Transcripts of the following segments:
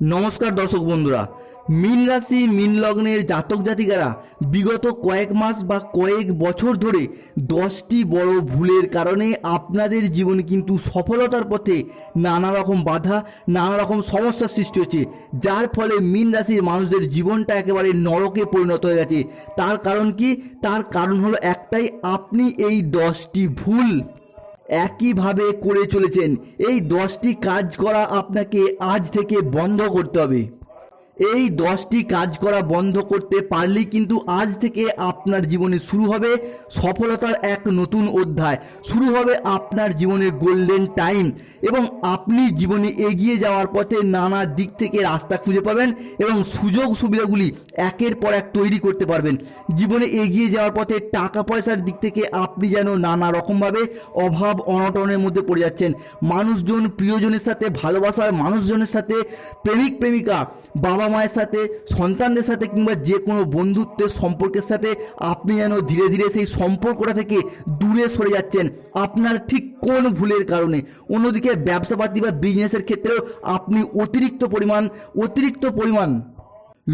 নমস্কার দর্শক বন্ধুরা। মীন রাশি, মীন লগ্নের জাতক জাতিকারা বিগত কয়েক মাস বা কয়েক বছর ধরে দশটি বড় ভুলের কারণে আপনাদের জীবনে কিন্তু সফলতার পথে নানা রকম বাধা নানা রকম সমস্যার সৃষ্টি হচ্ছে। যার ফলে মীন রাশির মানুষদের জীবনটা একেবারে নরকে পরিণত হয়ে গেছে। তার কারণ কি? তার কারণ হলো একটাই, আপনি এই দশটি ভুল একইভাবে করে চলেছেন। এই দশটি কাজ করা আপনাকে আজ থেকে বন্ধ করতে হবে। এই দশটি কাজ করা বন্ধ করতে পারলেই কিন্তু আজ থেকে আপনার জীবনে শুরু হবে সফলতার এক নতুন অধ্যায়। শুরু হবে আপনার জীবনের গোল্ডেন টাইম এবং আপনি জীবনে এগিয়ে যাওয়ার পথে নানা দিক থেকে রাস্তা খুঁজে পাবেন এবং সুযোগ সুবিধাগুলি একের পর এক তৈরি করতে পারবেন। জীবনে এগিয়ে যাওয়ার পথে টাকা পয়সার দিক থেকে আপনি যেন নানা রকমভাবে অভাব অনটনের মধ্যে পড়ে যাচ্ছেন। মানুষজন প্রিয়জনের সাথে, ভালোবাসার মানুষজনের সাথে প্রেমিক প্রেমিকা বাবা মায়ের সাথে, সন্তানদের সাথে কিংবা যে কোনো বন্ধুত্বের সম্পর্কের সাথে আপনি যেন ধীরে ধীরে সেই সম্পর্কটা থেকে দূরে সরে যাচ্ছেন, আপনার ঠিক কোন ভুলের কারণে? অন্যদিকে ব্যবসাপাতি বা বিজনেসের ক্ষেত্রেও আপনি অতিরিক্ত পরিমাণ অতিরিক্ত পরিমাণ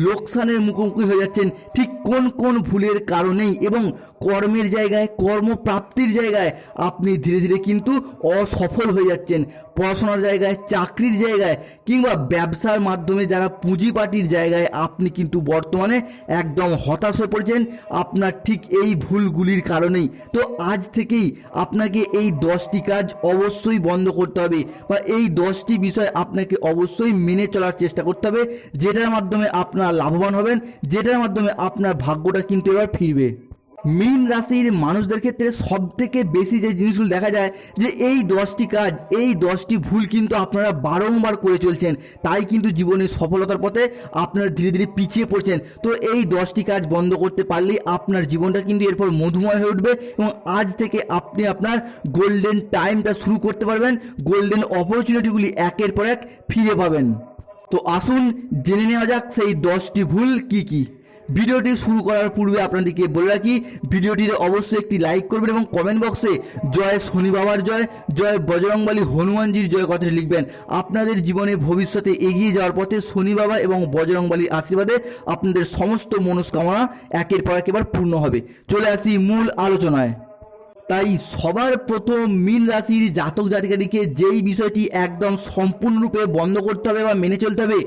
লোকসানের মুখোমুখি হয়ে যাচ্ছেন ঠিক কোন কোন ভুলের কারণেই এবং কর্মের জায়গায়, কর্মপ্রাপ্তির জায়গায় আপনি ধীরে ধীরে কিন্তু অসফল হয়ে যাচ্ছেন। পড়াশোনার জায়গায়, চাকরির জায়গায় কিংবা ব্যবসার মাধ্যমে যারা পুঁজিপাটির জায়গায় আপনি কিন্তু বর্তমানে একদম হতাশ হয়ে পড়েছেন, আপনার ঠিক এই ভুলগুলির কারণেই। তো আজ থেকেই আপনাকে এই দশটি কাজ অবশ্যই বন্ধ করতে হবে বা এই দশটি বিষয় আপনাকে অবশ্যই মেনে চলার চেষ্টা করতে হবে, যেটার মাধ্যমে আপনারা লাভবান হবেন, যেটার মাধ্যমে আপনার ভাগ্যটা কিন্তু এবার ফিরবে। মীন রাশির মানুষদের ক্ষেত্রে সব থেকে বেশি যে জিনিসগুলো দেখা যায়, যে এই দশটি কাজ, এই দশটি ভুল কিন্তু আপনারা বারংবার করে চলছেন, তাই কিন্তু জীবনের সফলতার পথে আপনারা ধীরে ধীরে পিছিয়ে পড়ছেন। তো এই দশটি কাজ বন্ধ করতে পারলেই আপনার জীবনটা কিন্তু এরপর মধুময় হয়ে উঠবে এবং আজ থেকে আপনি আপনার গোল্ডেন টাইমটা শুরু করতে পারবেন গোল্ডেন অপরচুনিটিগুলি একের পর এক ফিরে পাবেন। তো আসুন জেনে নেওয়া যাক সেই দশটি ভুল কি কি। ভিডিওটি শুরু করার পূর্বে আপনাদেরকে বলে রাখি, ভিডিওটিতে অবশ্যই একটি লাইক করবেন এবং কমেন্ট বক্সে জয় শনি বাবার জয় জয় বজরংবলী হনুমানজির জয় কথাটি লিখবেন। আপনাদের জীবনে ভবিষ্যতে এগিয়ে যাওয়ার পথে শনি বাবা এবং বজরংবলীর আশীর্বাদে আপনাদের সমস্ত মনস্কামনা একের পর এক এবার পূর্ণ হবে। চলে আসি মূল আলোচনায়। তাই সবার প্রথম মীন রাশির জাতক জাতিকাদিকে যেই বিষয়টি একদম সম্পূর্ণরূপে বন্ধ করতে হবে বা মেনে চলতে হবে,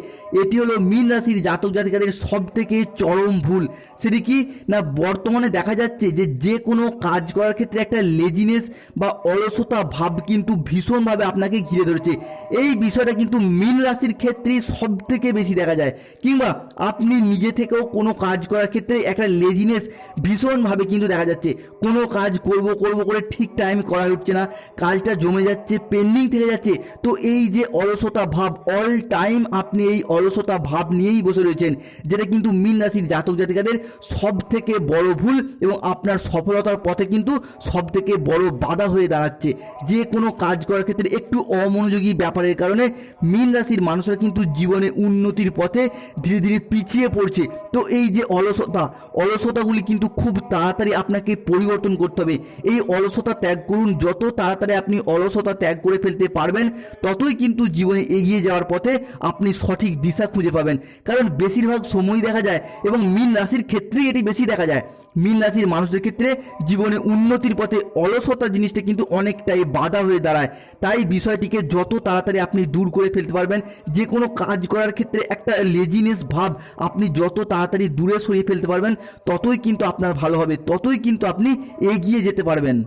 এটি হলো মীন রাশির জাতক জাতিকাদের সব থেকে চরম ভুল। সেটি কি? না, বর্তমানে দেখা যাচ্ছে যে যে কোনো কাজ করার ক্ষেত্রে একটা লেজিনেস বা অলসতা ভাব কিন্তু ভীষণভাবে আপনাকে ঘিরে ধরেছে। এই বিষয়টা কিন্তু মীন রাশির ক্ষেত্রে সব থেকে বেশি দেখা যায়। কিংবা আপনি নিজে থেকেও কোনো কাজ করার ক্ষেত্রে একটা লেজিনেস ভীষণভাবে কিন্তু দেখা যাচ্ছে। কোনো কাজ করব করব করে ঠিক টাইম করা হচ্ছে না। কাজটা জমে যাচ্ছে পেন্ডিং থেকে যাচ্ছে। তো এই যে অলসতা ভাব অল টাইম আপনি এই অলসতা ভাব নিয়েই বসে রয়েছেন, যেটা কিন্তু মীন রাশির জাতক জাতিকাদের সব থেকে বড় ভুল এবং আপনার সফলতার পথে কিন্তু সব থেকে বড় বাধা হয়ে দাঁড়াচ্ছে। যে কোনো কাজ করার ক্ষেত্রে একটু অমনোযোগী ব্যাপারের কারণে মীন রাশির মানুষরা কিন্তু জীবনে উন্নতির পথে ধীরে ধীরে পিছিয়ে পড়ছে। তো এই যে অলসতা, অলসতাগুলি কিন্তু খুব তাড়াতাড়ি আপনাকে পরিবর্তন করতে হবে। এই অলসতা ত্যাগ করুন। যত তাড়াতাড়ি আপনি অলসতা ত্যাগ করে ফেলতে পারবেন, ততই কিন্তু জীবনে এগিয়ে যাওয়ার পথে আপনি সঠিক দিশা খুঁজে পাবেন। কারণ বেশিরভাগ সময় দেখা যায় এবং মীন রাশির ক্ষেত্রেই এটি বেশি দেখা যায়। মীন রাশির মানুষদের ক্ষেত্রে জীবনে উন্নতির পথে অলসতা জিনিসটা কিন্তু অনেকটাই বাধা হয়ে দাঁড়ায়। তাই বিষয়টিকে যত তাড়াতাড়ি আপনি দূর করে ফেলতে পারবেন যে কোনো কাজ করার ক্ষেত্রে একটা লেজিনেস ভাব আপনি যত তাড়াতাড়ি দূরে সরিয়ে ফেলতে পারবেন, ততই কিন্তু আপনার ভালো হবে, ততই কিন্তু আপনি এগিয়ে যেতে পারবেন।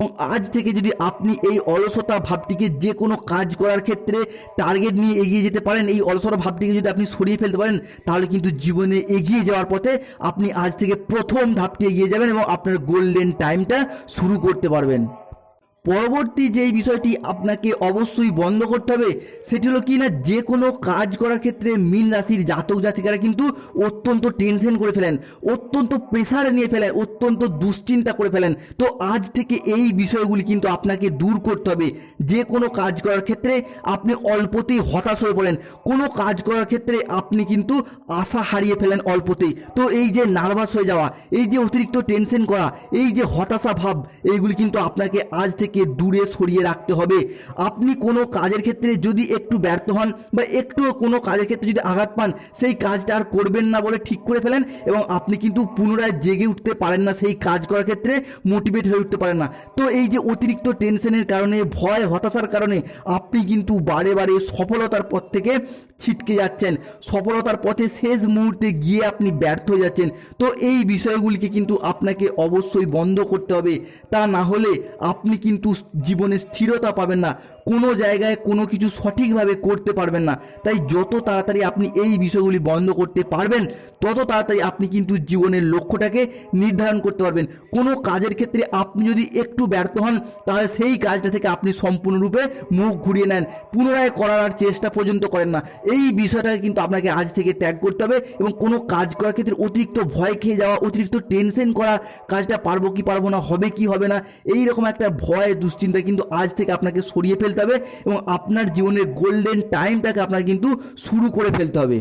এবং আজ থেকে যদি আপনি এই অলসতা ভাবটিকে যে কোনো কাজ করার ক্ষেত্রে টার্গেট নিয়ে এগিয়ে যেতে পারেন, এই অলসতা ভাবটিকে যদি আপনি সরিয়ে ফেলতে পারেন, তাহলে কিন্তু জীবনে এগিয়ে যাওয়ার পথে আপনি আজ থেকে প্রথম ধাপটি এগিয়ে যাবেন এবং আপনার গোল্ডেন টাইমটা শুরু করতে পারবেন। পরবর্তী যেই বিষয়টি আপনাকে অবশ্যই বন্ধ করতে হবে, সেটি হলো কি না যে কোনো কাজ করার ক্ষেত্রে মীন রাশির জাতক জাতিকারা কিন্তু অত্যন্ত টেনশন করে ফেলেন, অত্যন্ত প্রেসার নিয়ে ফেলেন, অত্যন্ত দুশ্চিন্তা করে ফেলেন। তো আজ থেকে এই বিষয়গুলি কিন্তু আপনাকে দূর করতে হবে। যে কোনো কাজ করার ক্ষেত্রে আপনি অল্পতেই হতাশ হয়ে পড়েন, কোনো কাজ করার ক্ষেত্রে আপনি কিন্তু আশা হারিয়ে ফেলেন অল্পতেই। তো এই যে নার্ভাস হয়ে যাওয়া, এই যে অতিরিক্ত টেনশন করা, এই যে হতাশা ভাব, এইগুলি কিন্তু আপনাকে আজ থেকে থেকে দূরে সরিয়ে রাখতে হবে। আপনি কোনো কাজের ক্ষেত্রে যদি একটু ব্যর্থ হন বা একটু কোনো কাজের ক্ষেত্রে যদি আঘাত পান, সেই কাজটা আর করবেন না বলে ঠিক করে ফেলেন এবং আপনি কিন্তু পুনরায় জেগে উঠতে পারেন না সেই কাজ করার ক্ষেত্রে মোটিভেট হয়ে উঠতে পারেন না। তো এই যে অতিরিক্ত টেনশনের কারণে, ভয়, হতাশার কারণে আপনি কিন্তু বারে বারে সফলতার পথ থেকে ছিটকে যাচ্ছেন। সফলতার পথে শেষ মুহূর্তে গিয়ে আপনি ব্যর্থ হয়ে যাচ্ছেন। তো এই বিষয়গুলিকে কিন্তু আপনাকে অবশ্যই বন্ধ করতে হবে। তা না হলে আপনি কিন্তু জীবনে স্থিরতা পাবেন না। কোনো জায়গায় কোনো কিছু সঠিকভাবে করতে পারবেন না। তাই যত তাড়াতাড়ি আপনি এই বিষয়গুলি বন্ধ করতে পারবেন, তত তাড়াতাড়ি আপনি কিন্তু জীবনের লক্ষ্যটাকে নির্ধারণ করতে পারবেন। কোনো কাজের ক্ষেত্রে আপনি যদি একটু ব্যর্থ হন, তাহলে সেই কাজটা থেকে আপনি সম্পূর্ণরূপে মুখ ঘুরিয়ে নেন। পুনরায় করার আর চেষ্টা পর্যন্ত করেন না। এই বিষয়টাকে কিন্তু আপনাকে আজ থেকে ত্যাগ করতে হবে এবং কোনো কাজ করার ক্ষেত্রে অতিরিক্ত ভয় খেয়ে যাওয়া, অতিরিক্ত টেনশন করা কাজটা পারব কি পারব না, হবে কি হবে না এই রকম একটা ভয় দুশ্চিন্তা কিন্তু আজ থেকে আপনাকে সরিয়ে ফেলতে হবে এবং আপনার জীবনের গোল্ডেন টাইমটাকে আপনাকে কিন্তু শুরু করে ফেলতে হবে।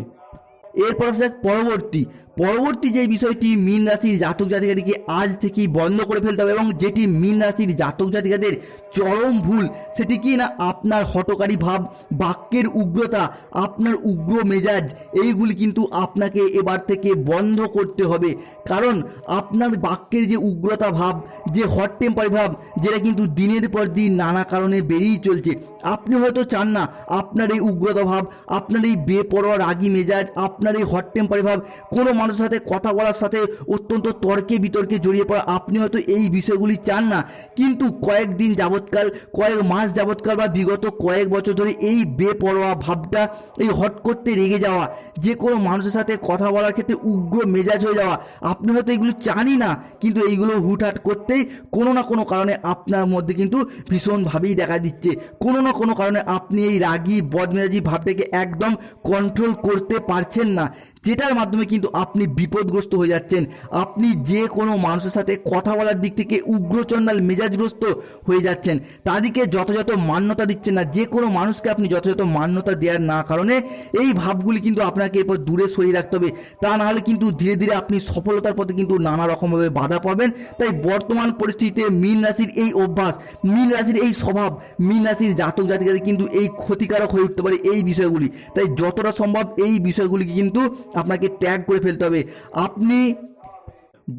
এরপর যাক পরবর্তী। পরবর্তী যে বিষয়টি মীন রাশির জাতক জাতিকাদেরকে আজ থেকেই বন্ধ করে ফেলতে হবে এবং যেটি মীন রাশির জাতক জাতিকাদের চরম ভুল, সেটি কি না আপনার হটকারী ভাব, বাক্যের উগ্রতা, আপনার উগ্র মেজাজ, এইগুলি কিন্তু আপনাকে এবার থেকে বন্ধ করতে হবে। কারণ আপনার বাক্যের যে উগ্রতা ভাব, যে হট টেম্পার ভাব, যেটা কিন্তু দিনের পর দিন নানা কারণে বেড়েই চলছে। আপনি হয়তো চান না আপনার এই উগ্রতা ভাব, আপনার এই বেপরোয়া, রাগী মেজাজ, আপনার এই হট টেম্পার ভাব কোনো মানুষের সাথে কথা বলার সাথে অত্যন্ত তর্কে বিতর্কে জড়িয়ে পড়া। আপনি হয়তো এই বিষয়গুলি চান না, কিন্তু কয়েকদিন যাবৎকাল, কয়েক মাস যাবৎকাল বা বিগত কয়েক বছর ধরে এই বেপরোয়া ভাবটা, এই হট করতে রেগে যাওয়া, যে কোনো মানুষের সাথে কথা বলার ক্ষেত্রে উগ্র মেজাজ হয়ে যাওয়া, আপনি হয়তো এগুলো চানই না, কিন্তু এইগুলো হুটহাট করতেই কোনো না কোনো কারণে আপনার মধ্যে কিন্তু ভীষণভাবেই দেখা দিচ্ছে। কোনো না কোনো কারণে আপনি এই রাগী, বদমেজাজি ভাবটাকে একদম কন্ট্রোল করতে পারছেন না। যেটার মাধ্যমে কিন্তু আপনি বিপদগ্রস্ত হয়ে যাচ্ছেন। আপনি যে কোনো মানুষের সাথে কথা বলার দিক থেকে উগ্রচণ্ডাল মেজাজগ্রস্ত হয়ে যাচ্ছেন। তাদেরকে যথাযথ মান্যতা দিচ্ছেন না। যে কোনো মানুষকে আপনি যথাযথ মান্যতা দেওয়ার না কারণে এই ভাবগুলি কিন্তু আপনাকে এরপর দূরে সরিয়ে রাখতে হবে। তা না হলে কিন্তু ধীরে ধীরে আপনি সফলতার পথে কিন্তু নানা রকমভাবে বাধা পাবেন তাই বর্তমান পরিস্থিতিতে মীন রাশির এই অভ্যাস, মীন রাশির এই স্বভাব, মীন রাশির জাতক জাতিকাদের কিন্তু এই ক্ষতিকারক হয়ে উঠতে পারে এই বিষয়গুলি। তাই যতটা সম্ভব এই বিষয়গুলিকে কিন্তু আপনাকে ত্যাগ করে ফেলতে হবে। আপনি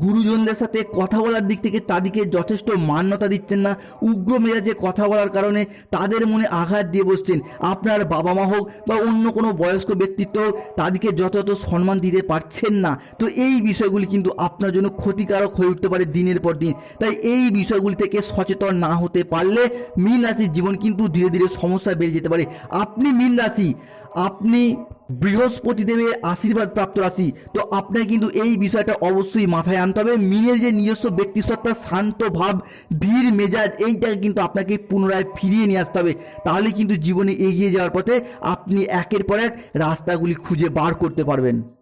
গুরুজনদের সাথে কথা বলার দিক থেকে তাদেরকে যথেষ্ট মান্যতা দিচ্ছেন না। উগ্র মেজাজে কথা বলার কারণে তাদের মনে আঘাত দিয়ে বসছেন। আপনার বাবা মা হোক বা অন্য কোনো বয়স্ক ব্যক্তিত্ব হোক, তাদেরকে যথাযথ সম্মান দিতে পারছেন না। তো এই বিষয়গুলি কিন্তু আপনার জন্য ক্ষতিকারক হয়ে উঠতে পারে দিনের পর দিন। তাই এই বিষয়গুলি থেকে সচেতন না হতে পারলে মীন রাশির জীবন কিন্তু ধীরে ধীরে সমস্যা বেড়ে যেতে পারে। আপনি মীন রাশি, আপনি বৃহস্পতি দেবের আশীর্বাদ প্রাপ্ত রাশি। তো আপনাকে কিন্তু এই বিষয়টা অবশ্যই মাথায় আনতে হবে। মিনের যে নিজস্ব ব্যক্তিসত্তা, শান্ত ভাব, ধীর মেজাজ এইটাকে কিন্তু আপনাকে পুনরায় ফিরিয়ে নিয়ে আসতে হবে। তাহলে কিন্তু জীবনে এগিয়ে যাওয়ার পথে আপনি একের পর এক রাস্তাগুলি খুঁজে বার করতে পারবেন।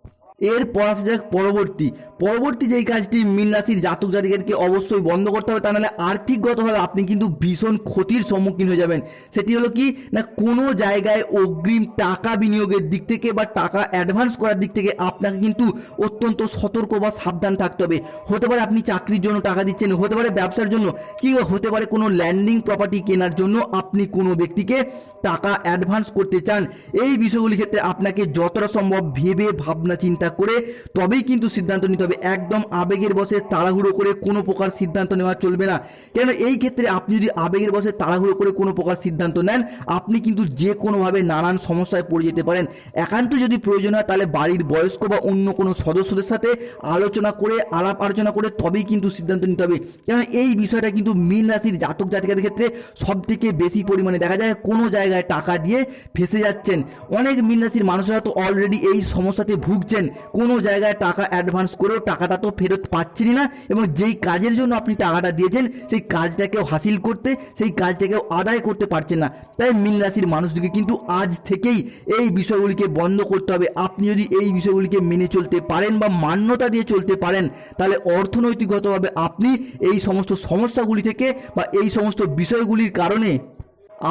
এরপর আসা যাক পরবর্তী। পরবর্তী যেই কাজটি মীন রাশির জাতক জাতিকাদেরকে অবশ্যই বন্ধ করতে হবে, তা নাহলে আর্থিকগতভাবে আপনি কিন্তু ভীষণ ক্ষতির সম্মুখীন হয়ে যাবেন। সেটি হলো কি, না কোনো জায়গায় অগ্রিম টাকা বিনিয়োগের দিক থেকে বা টাকা অ্যাডভান্স করার দিক থেকে আপনাকে কিন্তু অত্যন্ত সতর্ক বা সাবধান থাকতে হবে। হতে পারে আপনি চাকরির জন্য টাকা দিচ্ছেন, হতে পারে ব্যবসার জন্য, কিংবা হতে পারে কোনো ল্যান্ডিং প্রপার্টি কেনার জন্য আপনি কোনো ব্যক্তিকে টাকা অ্যাডভান্স করতে চান। এই বিষয়গুলির ক্ষেত্রে আপনাকে যতটা সম্ভব ভেবে ভাবনা চিন্তা করে, তবেই কিন্তু সিদ্ধান্ত নিতে হবে। একদম আবেগের বসে তাড়াহুড়ো করে কোনো প্রকার সিদ্ধান্ত নেওয়া চলবে না। কেন এই ক্ষেত্রে আপনি যদি আবেগের বসে তাড়াহুড়ো করে কোনো প্রকার সিদ্ধান্ত নেন, আপনি কিন্তু যে কোনোভাবে নানান সমস্যায় পড়ে যেতে পারেন। একান্ত যদি প্রয়োজন হয়, তাহলে বাড়ির বয়স্ক বা অন্য কোনো সদস্যদের সাথে আলোচনা করে, আলাপ আলোচনা করে তবেই কিন্তু সিদ্ধান্ত নিতে হবে। কেন এই বিষয়টা কিন্তু মীন রাশির জাতক জাতিকাদের ক্ষেত্রে সব থেকে বেশি পরিমাণে দেখা যায়, কোনো জায়গায় টাকা দিয়ে ফেসে যাচ্ছেন। অনেক মীন রাশির মানুষরা তো অলরেডি এই সমস্যাতে ভুগছেন। কোনো জায়গায় টাকা অ্যাডভান্স করেও টাকাটা তো ফেরত পাচ্ছেনই না এবং যেই কাজের জন্য আপনি টাকাটা দিয়েছেন, সেই কাজটাকেও হাসিল করতে, সেই কাজটাকেও আদায় করতে পারছেন না। তাই মীন রাশির মানুষটিকে কিন্তু আজ থেকেই এই বিষয়গুলিকে বন্ধ করতে হবে। আপনি যদি এই বিষয়গুলিকে মেনে চলতে পারেন বা মান্যতা দিয়ে চলতে পারেন, তাহলে অর্থনৈতিকগতভাবে আপনি এই সমস্ত সমস্যাগুলি থেকে বা এই সমস্ত বিষয়গুলির কারণে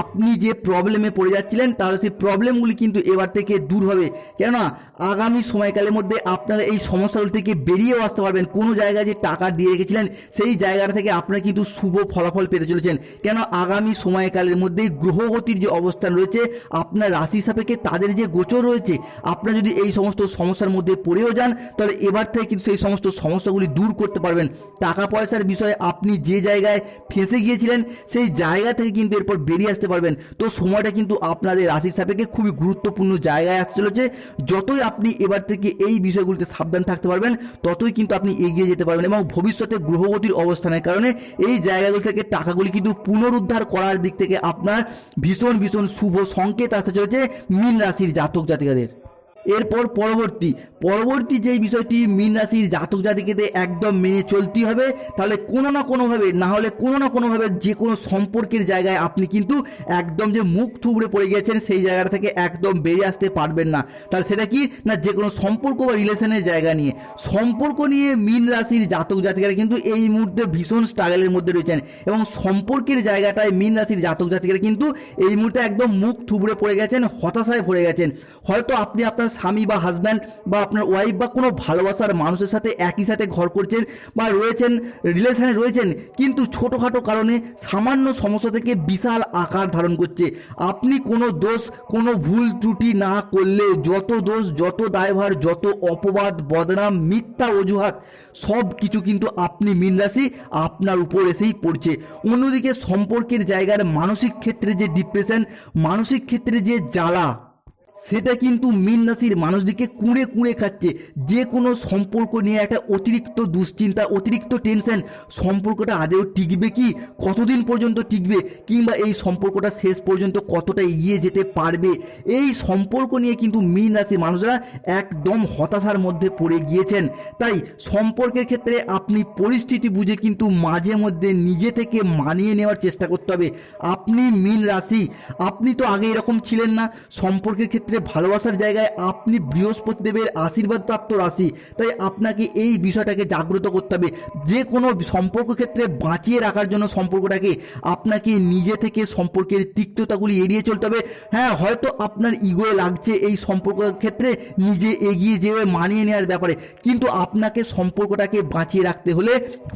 আপনি যে প্রবলেমে পড়ে যাচ্ছিলেন, তাহলে সেই প্রবলেমগুলি কিন্তু এবার থেকে দূর হবে। কেননা, আগামী সময়কালের মধ্যে আপনারা এই সমস্যাগুলি থেকে বেরিয়েও আসতে পারবেন। কোনো জায়গায় যে টাকা দিয়ে রেখেছিলেন, সেই জায়গাটা থেকে আপনারা কিন্তু শুভ ফলাফল পেতে চলেছেন। কেন আগামী সময়কালের মধ্যে গ্রহগতির যে অবস্থান রয়েছে, আপনার রাশি সাপেক্ষে তাদের যে গোচর রয়েছে, আপনারা যদি এই সমস্ত সমস্যার মধ্যে পড়েও যান, তাহলে এবার থেকে কিন্তু সেই সমস্ত সমস্যাগুলি দূর করতে পারবেন। টাকা পয়সার বিষয়ে আপনি যে জায়গায় ফেঁসে গিয়েছিলেন, সেই জায়গা থেকে কিন্তু এরপর বেরিয়ে আসতে পারবেন। তো সময়টা কিন্তু আপনাদের রাশির সাপেক্ষে খুবই গুরুত্বপূর্ণ জায়গায় আসতে চলেছে। যতই আপনি এবার থেকে এই বিষয়গুলিতে সাবধান থাকতে পারবেন, ততই কিন্তু আপনি এগিয়ে যেতে পারবেন এবং ভবিষ্যতে গ্রহগতির অবস্থানের কারণে এই জায়গাগুলি থেকে টাকাগুলি কিন্তু পুনরুদ্ধার করার দিক থেকে আপনার ভীষণ ভীষণ শুভ সংকেত আসতে চলেছে মীন রাশির জাতক জাতিকাদের। এরপর পরবর্তী পরবর্তী যেই বিষয়টি মীন রাশির জাতক জাতিকেদের একদম মেনে চলতে হবে, তাহলে কোনো না কোনোভাবে, না হলে কোনো না কোনোভাবে যে কোনো সম্পর্কের জায়গায় আপনি কিন্তু একদম যে মুখ থুবড়ে পড়ে গেছেন সেই জায়গা থেকে একদম বেরিয়ে আসতে পারবেন না। তাহলে সেটা কি? না, যে কোনো সম্পর্ক বা রিলেশনের জায়গা নিয়ে। সম্পর্ক নিয়ে মীন রাশির জাতক জাতিকারা কিন্তু এই মুহূর্তে ভীষণ স্ট্রাগলের মধ্যে রয়েছেন এবং সম্পর্কের জায়গাটায় মীন রাশির জাতক জাতিকারা কিন্তু এই মুহূর্তে একদম মুখ থুবড়ে পড়ে গেছেন, হতাশায় পড়ে গেছেন। হয়তো আপনি আপনার স্বামী বা হাজব্যান্ড বা আপনার ওয়াইফ বা কোনো ভালোবাসার মানুষের সাথে একই সাথে ঘর করছেন বা রয়েছেন রিলেশানে রয়েছেন, কিন্তু ছোটোখাটো কারণে সামান্য সমস্যা থেকে বিশাল আকার ধারণ করছে। আপনি কোনো দোষ, কোনো ভুল ত্রুটি না করলে যত দোষ, যত দায়ভার, যত অপবাদ, বদনাম, মিথ্যা অজুহাত, সব কিছু কিন্তু আপনি মিন রাশি আপনার উপর এসেই পড়ছে। অন্যদিকে সম্পর্কের জায়গার মানসিক ক্ষেত্রে যে ডিপ্রেশন মানসিক ক্ষেত্রে যে জ্বালা সেটা কিন্তু মীন রাশির মানুষদিকে কুঁড়ে কুঁড়ে খাচ্ছে। যে কোনো সম্পর্ক নিয়ে একটা অতিরিক্ত দুশ্চিন্তা, অতিরিক্ত টেনশন সম্পর্কটা আদেও টিকবে কি? কতদিন পর্যন্ত টিকবে? কিংবা এই সম্পর্কটা শেষ পর্যন্ত কতটা এগিয়ে যেতে পারবে? এই সম্পর্ক নিয়ে কিন্তু মীন রাশির মানুষরা একদম হতাশার মধ্যে পড়ে গিয়েছেন। তাই সম্পর্কের ক্ষেত্রে আপনি পরিস্থিতি বুঝে কিন্তু মাঝে মধ্যে নিজে থেকে মানিয়ে নেওয়ার চেষ্টা করতে হবে। আপনি মীন রাশি, আপনি তো আগে এরকম ছিলেন না। সম্পর্কের ক্ষেত্রে ভালোবাসার জায়গায় আপনি বৃহস্পতি দেবের আশীর্বাদ প্রাপ্ত রাশি। তাই আপনাকে এই বিষয়টাকে জাগ্রত করতে হবে। যে কোনো সম্পর্ক ক্ষেত্রে বাঁচিয়ে রাখার জন্য সম্পর্কটাকে আপনাকে নিজে থেকে সম্পর্কের তিক্ততাগুলি এড়িয়ে চলতে হবে। হ্যাঁ হয়তো আপনার ইগোয়ে লাগছে এই সম্পর্কের ক্ষেত্রে নিজে এগিয়ে যেয়ে মানিয়ে নেওয়ার ব্যাপারে। কিন্তু আপনাকে সম্পর্কটাকে বাঁচিয়ে রাখতে হলে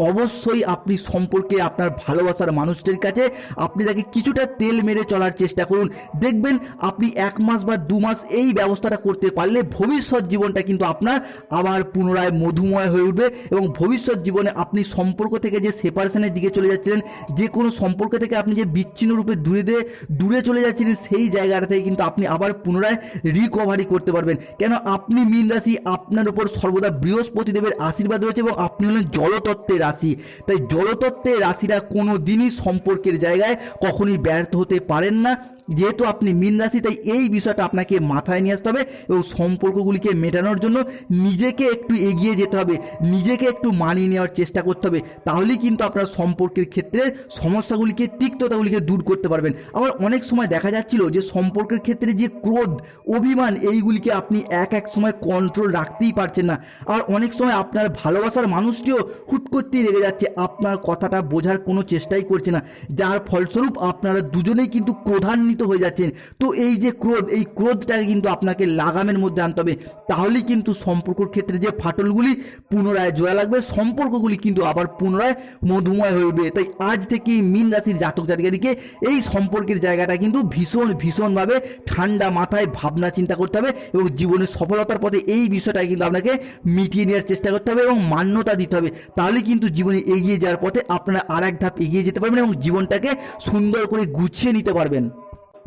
অবশ্যই আপনি সম্পর্কে আপনার ভালোবাসার মানুষটির কাছে আপনি তাকে কিছুটা তেল মেরে চলার চেষ্টা করুন। দেখবেন আপনি এক মাস বা দু মাস এই ব্যবস্থাটা করতে পারলে ভবিষ্যৎ জীবনটা কিন্তু আপনার আবার পুনরায় মধুময় হয়ে উঠবে এবং ভবিষ্যৎ জীবনে আপনি সম্পর্ক থেকে যে সেপারেশনের দিকে চলে যাচ্ছিলেন, যে কোনো সম্পর্ক থেকে আপনি যে বিচ্ছিন্ন রূপে দূরে দিয়ে দূরে চলে যাচ্ছিলেন, সেই জায়গাটা থেকে কিন্তু আপনি আবার পুনরায় রিকভারি করতে পারবেন। কেন? আপনি মীন রাশি, আপনার উপর সর্বদা বৃহস্পতি দেবের আশীর্বাদ রয়েছে এবং আপনি হলেন জলতত্ত্বের রাশি। তাই জলতত্ত্বের রাশিরা কোনো দিনই সম্পর্কের জায়গায় কখনই ব্যর্থ হতে পারেন না। যেহেতু আপনি মীন রাশি, তাই এই বিষয়টা আপনাকে মাথায় নিয়ে আসতে হবে এবং সম্পর্কগুলিকে মেটানোর জন্য নিজেকে একটু এগিয়ে যেতে হবে, নিজেকে একটু মানিয়ে নেওয়ার চেষ্টা করতে হবে। তাহলেই কিন্তু আপনার সম্পর্কের ক্ষেত্রে সমস্যাগুলিকে, তিক্ততাগুলিকে দূর করতে পারবেন। আবার অনেক সময় দেখা যাচ্ছিল যে সম্পর্কের ক্ষেত্রে যে ক্রোধ, অভিমান, এইগুলিকে আপনি এক এক সময় কন্ট্রোল রাখতেই পারছেন না। আর অনেক সময় আপনার ভালোবাসার মানুষটিও হুট করতেই রেগে যাচ্ছে, আপনার কথাটা বোঝার কোনো চেষ্টাই করছে না। যার ফলস্বরূপ আপনারা দুজনেই কিন্তু ক্রোধান্বিত হয়ে যাচ্ছেন। তো এই যে ক্রোধ, এই ক্রোধটাকে কিন্তু আপনাকে লাগামের মধ্যে আনতে হবে। তাহলেই কিন্তু সম্পর্কের ক্ষেত্রে যে ফাটলগুলি পুনরায় জোড়া লাগবে, সম্পর্কগুলি কিন্তু আবার পুনরায় মধুময় হইবে তাই আজ থেকে মীন রাশির জাতক জাতিকাদিকে এই সম্পর্কের জায়গাটা কিন্তু ভীষণ, ভীষণভাবে ঠান্ডা মাথায় ভাবনা চিন্তা করতে হবে এবং জীবনের সফলতার পথে এই বিষয়টা কিন্তু আপনাকে মিটিয়ে নেওয়ার চেষ্টা করতে হবে এবং মান্যতা দিতে হবে। তাহলে কিন্তু জীবনে এগিয়ে যাওয়ার পথে আপনারা আর এক ধাপ এগিয়ে যেতে পারবেন এবং জীবনটাকে সুন্দর করে গুছিয়ে নিতে পারবেন।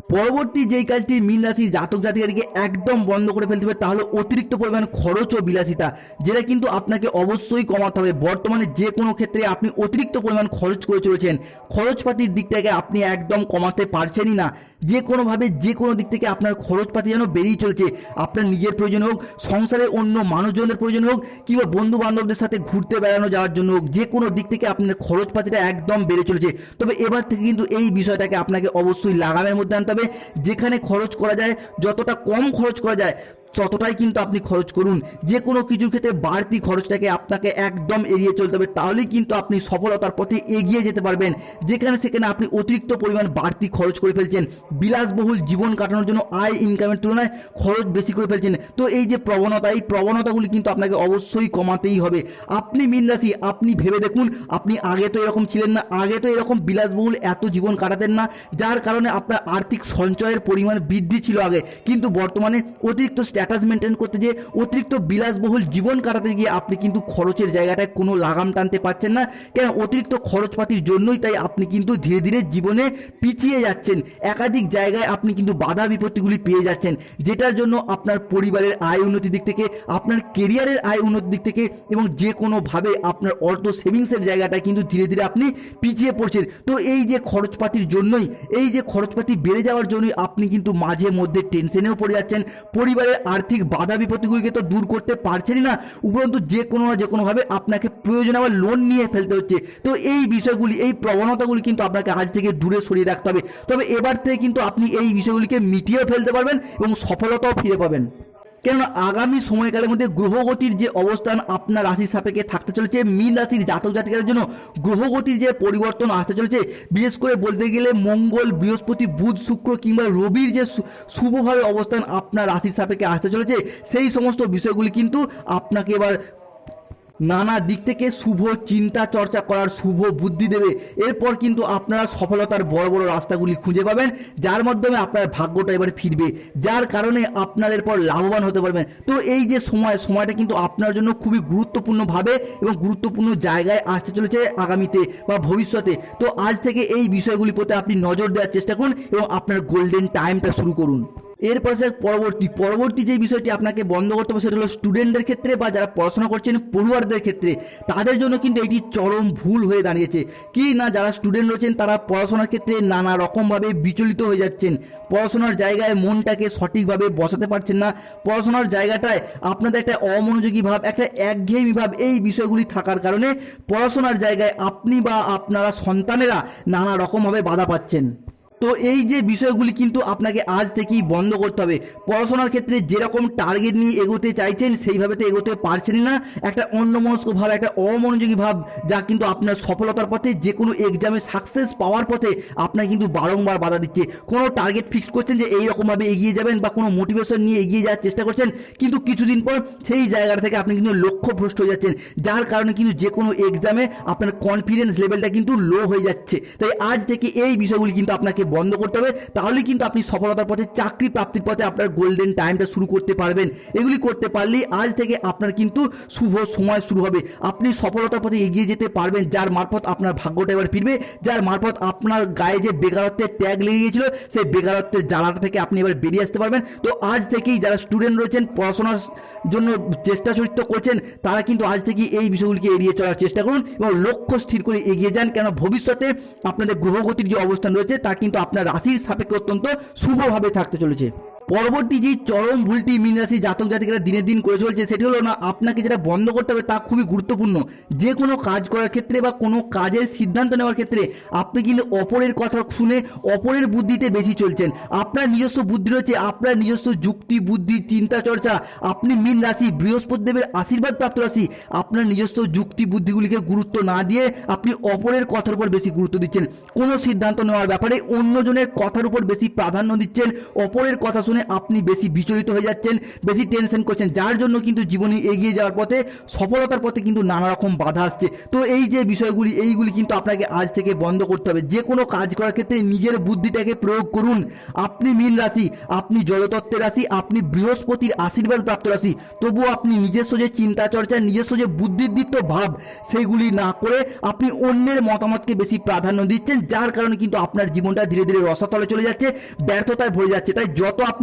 পরবর্তী যেই কাজটি মীন রাশির জাতক জাতিকারীকে একদম বন্ধ করে ফেলতে হবে, তাহলে অতিরিক্ত পরিমাণ খরচ ও বিলাসিতা, যেটা কিন্তু আপনাকে অবশ্যই কমাতে হবে। বর্তমানে যে কোনো ক্ষেত্রে আপনি অতিরিক্ত পরিমাণ খরচ করে চলেছেন, খরচপাতির দিকটাকে আপনি একদম কমাতে পারছেনই না। যে কোনোভাবে যে কোনো দিক থেকে আপনার খরচপাতি যেন বেরিয়ে চলেছে, আপনার নিজের প্রয়োজন হোক সংসারে অন্য মানুষজনের প্রয়োজন হোক, কিংবা বন্ধু বান্ধবদের সাথে ঘুরতে বেড়ানো যাওয়ার জন্য হোক, যে কোনো দিক থেকে আপনার খরচপাতিটা একদম বেড়ে চলেছে। তবে এবার থেকে কিন্তু এই বিষয়টাকে আপনাকে অবশ্যই লাগামের মধ্যে আনতে হবে যেখানে খরচ করা যায় যতটা কম খরচ করা যায় ততটাই কিন্তু আপনি খরচ করুন, যে কোনো কিছুর ক্ষেত্রে বাড়তি খরচটাকে আপনাকে একদম এড়িয়ে চলতে হবে, তাহলেই কিন্তু আপনি সফলতার পথে এগিয়ে যেতে পারবেন, যেখানে সেখানে আপনি অতিরিক্ত পরিমাণ বাড়তি খরচ করে ফেলছেন, বিলাসবহুল জীবন কাটানোর জন্য আয় ইনকামের তুলনায় খরচ বেশি করে ফেলছেন। তো এই যে প্রবণতা, এই প্রবণতাগুলি কিন্তু আপনাকে অবশ্যই কমাতেই হবে। আপনি মিন রাশি, আপনি ভেবে দেখুন, আপনি আগে তো এরকম ছিলেন না, আগে তো এরকম বিলাসবহুল এত জীবন কাটাতেন না, যার কারণে আপনার আর্থিক সঞ্চয়ের পরিমাণ বৃদ্ধি ছিল আগে, কিন্তু বর্তমানে অতিরিক্ত স্ট্যাটাস মেনটেন করতে গিয়ে অতিরিক্ত বিলাসবহুল জীবন কাটাতে গিয়ে আপনি কিন্তু খরচের জায়গাটায় কোনো লাগাম টানতে পারছেন না। কেন? অতিরিক্ত খরচপাতির জন্যই তাই আপনি কিন্তু ধীরে ধীরে জীবনে পিছিয়ে যাচ্ছেন। একাধিক জায়গায় আপনি কিন্তু বাধা বিপত্তিগুলি পেয়ে যাচ্ছেন, যেটার জন্য আপনার পরিবারের আয় উন্নতির দিক থেকে, আপনার কেরিয়ারের আয় উন্নতির দিক থেকে এবং যে কোনোভাবে আপনার অর্থ সেভিংসের জায়গাটা কিন্তু ধীরে ধীরে আপনি পিছিয়ে পড়ছেন। তো এই যে খরচপাতির জন্যই, এই যে খরচপাতি বেড়ে যাওয়ার জন্যই আপনি কিন্তু মাঝে মধ্যে টেনশনেও পড়ে যাচ্ছেন। পরিবারের আর্থিক বাধা বিপত্তিগুলিকে তো দূর করতে পারছেনই না। উপরন্তু যে কোনো না যে কোনোভাবে আপনাকে প্রয়োজন আবার লোন নিয়ে ফেলতে হচ্ছে। তো এই বিষয়গুলি, এই প্রবণতাগুলি কিন্তু আপনাকে আজ থেকে দূরে সরিয়ে রাখতে হবে। তবে এবার থেকে কিন্তু আপনি এই বিষয়গুলিকে মিটিয়েও ফেলতে পারবেন এবং সফলতাও ফিরে পাবেন। কেননা আগামী সময়কালের মধ্যে গ্রহগতির যে অবস্থান আপনার রাশির সাপেক্ষে থাকতে চলেছে, মীন রাশির জাতক জাতিকাদের জন্য গ্রহগতির যে পরিবর্তন আসতে চলেছে, বিশেষ করে বলতে গেলে মঙ্গল, বৃহস্পতি, বুধ, শুক্র কিংবা রবির যে শুভভাবে অবস্থান আপনার রাশির সাপেক্ষে আসতে চলেছে, সেই সমস্ত বিষয়গুলি কিন্তু আপনাকে এবার নানা দিক থেকে শুভ চিন্তা চর্চা করার শুভ বুদ্ধি দেবে। এরপর কিন্তু আপনারা সফলতার বড় বড় রাস্তাগুলি খুঁজে পাবেন, যার মাধ্যমে আপনার ভাগ্যটা এবার ফিরবে, যার কারণে আপনার এরপর লাভবান হতে পারবেন। তো এই যে সময়, সময়টা কিন্তু আপনার জন্য খুবই গুরুত্বপূর্ণভাবে এবং গুরুত্বপূর্ণ জায়গায় আসতে চলেছে আগামীতে বা ভবিষ্যতে। তো আজ থেকে এই বিষয়গুলি প্রতি আপনি নজর দেওয়ার চেষ্টা করুন এবং আপনার গোল্ডেন টাইমটা শুরু করুন। এরপর স্যার পরবর্তী পরবর্তী যে বিষয়টি আপনাকে বন্ধ করতে হবে সেটা হলো স্টুডেন্টদের ক্ষেত্রে বা যারা পড়াশোনা করছেন পড়ুয়ারদের ক্ষেত্রে, তাদের জন্য কিন্তু এটি চরম ভুল হয়ে দাঁড়িয়েছে। কি না যারা স্টুডেন্ট রয়েছেন তারা পড়াশোনার ক্ষেত্রে নানা রকমভাবে বিচলিত হয়ে যাচ্ছেন। পড়াশোনার জায়গায় মনটাকে সঠিকভাবে বসাতে পারছেন না। পড়াশোনার জায়গাটায় আপনাদের একটা অমনোযোগী ভাব, একটা একঘেয়েমি ভাব এই বিষয়গুলি থাকার কারণে পড়াশোনার জায়গায় আপনি বা আপনারা সন্তানেরা নানা রকমভাবে বাধা পাচ্ছেন। তো এই যে বিষয়গুলি কিন্তু আপনাকে আজ থেকেই বন্ধ করতে হবে। পড়াশোনার ক্ষেত্রে যেরকম টার্গেট নিয়ে এগোতে চাইছেন, সেইভাবে তো এগোতে পারছেন না। একটা অন্যমনস্ক ভাব, একটা অমনোযোগী ভাব যা কিন্তু আপনার সফলতার পথে যে কোনো এক্সামে সাকসেস পাওয়ার পথে আপনার কিন্তু বারংবার বাধা দিচ্ছে। কোনো টার্গেট ফিক্স করছেন যে এই রকমভাবে এগিয়ে যাবেন বা কোনো মোটিভেশন নিয়ে এগিয়ে যাওয়ার চেষ্টা করছেন, কিন্তু কিছুদিন পর সেই জায়গাটা থেকে আপনি কিন্তু লক্ষ্যভ্রষ্ট হয়ে যাচ্ছেন। যার কারণে কিন্তু যে কোনো এক্সামে আপনার কনফিডেন্স লেভেলটা কিন্তু লো হয়ে যাচ্ছে। তাই আজ থেকে এই বিষয়গুলি কিন্তু আপনাকে বন্ধ করতে হবে তাহলে কিন্তু আপনি সফলতার পথে, চাকরি প্রাপ্তির পথে আপনার গোল্ডেন টাইমটা শুরু করতে পারবেন। এগুলি করতে পারলেই আজ থেকে আপনার কিন্তু শুভ সময় শুরু হবে। আপনি সফলতার পথে এগিয়ে যেতে পারবেন, যার মারফত আপনার ভাগ্যটা এবার ফিরবে, যার মারফত আপনার গায়ে যে বেকারত্বের ট্যাগ লেগে গিয়েছিল, সেই বেকারত্বের জ্বালাটা থেকে আপনি এবার বেরিয়ে আসতে পারবেন। তো আজ থেকেই যারা স্টুডেন্ট রয়েছেন, পড়াশোনার জন্য চেষ্টা চরিত্র করছেন, তারা কিন্তু আজ থেকেই এই বিষয়গুলিকে এড়িয়ে চলার চেষ্টা করুন এবং লক্ষ্য স্থির করে এগিয়ে যান। কেন ভবিষ্যতে আপনাদের গ্রহগতির যে অবস্থান রয়েছে, তা কিন্তু আপনার রাশির সাপেক্ষে অত্যন্ত শুভভাবে থাকতে চলেছে। পরবর্তী যে চরম ভুলটি মীন রাশি জাতক জাতিকারা দিনে দিন করে চলছে, সেটি হলো না, আপনাকে যেটা বন্ধ করতে হবে তা খুবই গুরুত্বপূর্ণ। যে কোনো কাজ করার ক্ষেত্রে বা কোনো কাজের সিদ্ধান্ত নেওয়ার ক্ষেত্রে আপনি কিন্তু অপরের কথা শুনে অপরের বুদ্ধিতে বেশি চলছেন। আপনার নিজস্ব বুদ্ধি রয়েছে, আপনার নিজস্ব যুক্তি, বুদ্ধি, চিন্তা, চর্চা। আপনি মীন রাশি, বৃহস্পতি দেবের আশীর্বাদ প্রাপ্ত রাশি, আপনার নিজস্ব যুক্তি, বুদ্ধিগুলিকে গুরুত্ব না দিয়ে আপনি অপরের কথার উপর বেশি গুরুত্ব দিচ্ছেন। কোনো সিদ্ধান্ত নেওয়ার ব্যাপারে অন্যজনের কথার উপর বেশি প্রাধান্য দিচ্ছেন, অপরের কথা শুনে আপনি বেশি বিচলিত হয়ে যাচ্ছেন, বেশি টেনশন করছেন, যার জন্য কিন্তু জীবনে এগিয়ে যাওয়ার পথে, সফলতার পথে কিন্তু নানা রকম বাধা আসছে। তো এই যে বিষয়গুলি, এইগুলি কিন্তু আপনাকে আজ থেকে বন্ধ করতে হবে। যে কোনো কাজ করার ক্ষেত্রে নিজের বুদ্ধিটাকে প্রয়োগ করুন। আপনি মীন রাশি, আপনি জলতত্ত্বের রাশি, আপনি বৃহস্পতির আশীর্বাদ প্রাপ্ত রাশি। তবুও আপনি নিজস্ব যে চিন্তা চর্চা নিজস্ব যে বুদ্ধিদীপ্ত ভাব সেইগুলি না করে আপনি অন্যের মতামতকে বেশি প্রাধান্য দিচ্ছেন, যার কারণে কিন্তু আপনার জীবনটা ধীরে ধীরে রসাতলে চলে যাচ্ছে, ব্যর্থতায় ভরে যাচ্ছে। তাই যত আপনি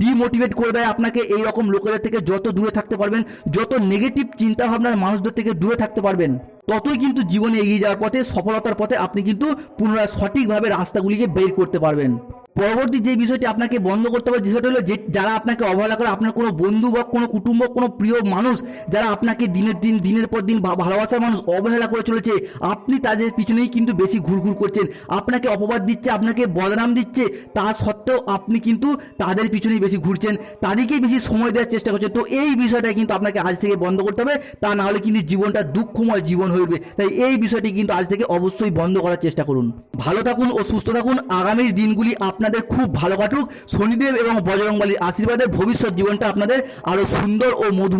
ডিমোটিভেট করে দেয়, আপনাকে এই রকম লোকেদের থেকে যত দূরে থাকতে পারবেন, যত নেগেটিভ চিন্তা ভাবনার মানুষদের থেকে দূরে থাকতে পারবেন, ততই কিন্তু জীবনে এগিয়ে যাওয়ার পথে, সফলতার পথে আপনি কিন্তু পুনরায় সঠিকভাবে রাস্তাগুলিকে বের করতে পারবেন। পরবর্তী যে বিষয়টি আপনাকে বন্ধ করতে হবে, বিষয়টা হলো যে যারা আপনাকে অবহেলা করে, আপনার কোনো বন্ধু বা কোনো কুটুম্ব কোনো প্রিয় মানুষ যারা আপনাকে দিনের দিন, দিনের পর দিন ভালোবাসার মানুষ অবহেলা করে চলেছে, আপনি তাদের পিছনেই কিন্তু বেশি ঘুরঘুর করছেন। আপনাকে অপবাদ দিচ্ছে, আপনাকে বদনাম দিচ্ছে, তা সত্ত্বেও আপনি কিন্তু তাদের পিছনেই বেশি ঘুরছেন। তাদেরকেই বেশি সময় দেওয়ার চেষ্টা করছেন। তো এই বিষয়টা কিন্তু আপনাকে আজ থেকে বন্ধ করতে হবে, তা না হলে কিন্তু জীবনটা দুঃখময় জীবন হয়ে তাই এই বিষয়টি কিন্তু আজ থেকে অবশ্যই বন্ধ করার চেষ্টা করুন। ভালো থাকুন ও সুস্থ থাকুন। আগামীর দিনগুলি আপনাদের খুব ভালো কাটুক। শনিদেব এবং বজরংবলীর আশীর্বাদে ভবিষ্যৎ জীবনটা আপনাদের আরও সুন্দর ও মধু